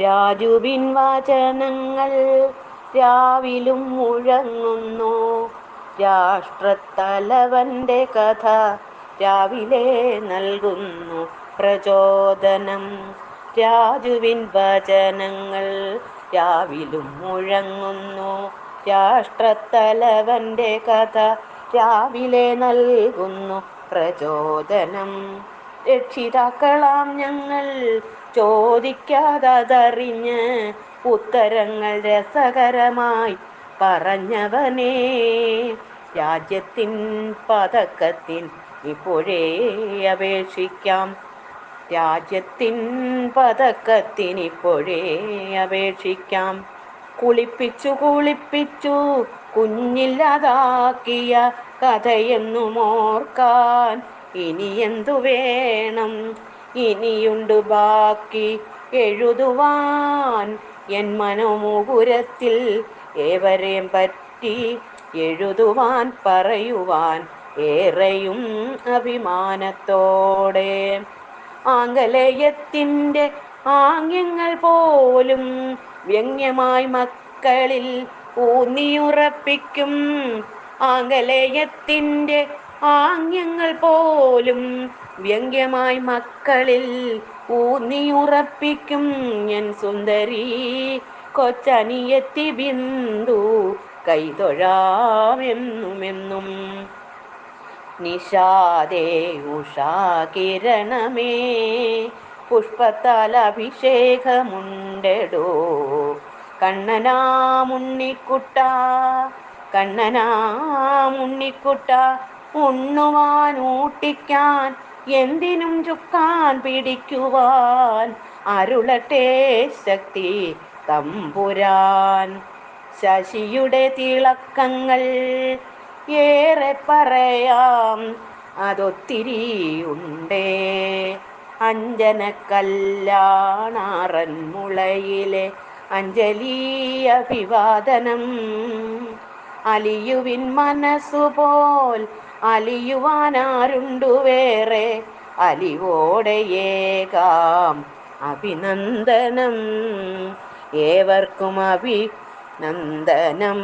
രാജുവിൻ വചനങ്ങൾ രാവിലും മുഴങ്ങുന്നു. രാഷ്ട്രത്തലവന്റെ കഥ രാവിലെ നൽകുന്നു പ്രചോദനം. രാജുവിൻ വചനങ്ങൾ രാവിലും മുഴങ്ങുന്നു. രാഷ്ട്രത്തലവന്റെ കഥ രാവിലെ നൽകുന്നു പ്രചോദനം. രക്ഷിതാക്കളാം ഞങ്ങൾ ചോദിക്കാതറിഞ്ഞ് ഉത്തരങ്ങൾ രസകരമായി പറഞ്ഞവനേ. രാജ്യത്തിൻ പതക്കത്തിൻ ഇപ്പോഴേ അപേക്ഷിക്കാം. രാജ്യത്തിൻ പതക്കത്തിനിപ്പോഴേ അപേക്ഷിക്കാം. കുളിപ്പിച്ചു കുളിപ്പിച്ചു കുഞ്ഞില്ലാതാക്കിയ കഥയെന്നും ഓർക്കാൻ ഇനി എന്തു വേണം? ഇനിയുണ്ട് ബാക്കി എഴുതുവാൻ എൻ മനോമുകുരത്തിൽ ഏവരെയും പറ്റി എഴുതുവാൻ പറയുവാൻ ഏറെയും അഭിമാനത്തോടെ. ആംഗലേയത്തിന്റെ ആംഗ്യങ്ങൾ പോലും വ്യംഗ്യമായി മക്കളിൽ ഊന്നിയുറപ്പിക്കും. ആംഗലേയത്തിന്റെ ആംഗ്യങ്ങൾ പോലും വ്യംഗ്യമായി മക്കളിൽ ഊന്നിയുറപ്പിക്കും. ഞാൻ സുന്ദരി കൊച്ചനിയത്തി ബിന്ദു കൈതൊഴാമെന്നുമെന്നും. നിഷാദേ ഉഷാകിരണമേ പുഷ്പത്താൽ അഭിഷേകമുണ്ടെടോ. കണ്ണനാമുണ്ണിക്കുട്ട കണ്ണനാമുണ്ണിക്കുട്ട ഉണ്ണുവാൻ ഊട്ടിക്കാൻ എന്തിനും ചുക്കാൻ പിടിക്കുവാൻ അരുളട്ടെ ശക്തി തമ്പുരാൻ. ശശിയുടെ തിളക്കങ്ങൾ ഏറെ പറയാം അതൊത്തിരി ഉണ്ടേ. അഞ്ജന കല്യാണാറൻ മുളയിലെ അഞ്ജലി അഭിവാദനം അലിയുവിൻ മനസ്സുപോൽ അലിയുവാനാരുണ്ടു വേറെ? അലിവോടയേകാം അഭിനന്ദനം. ഏവർക്കും അഭിനന്ദനം.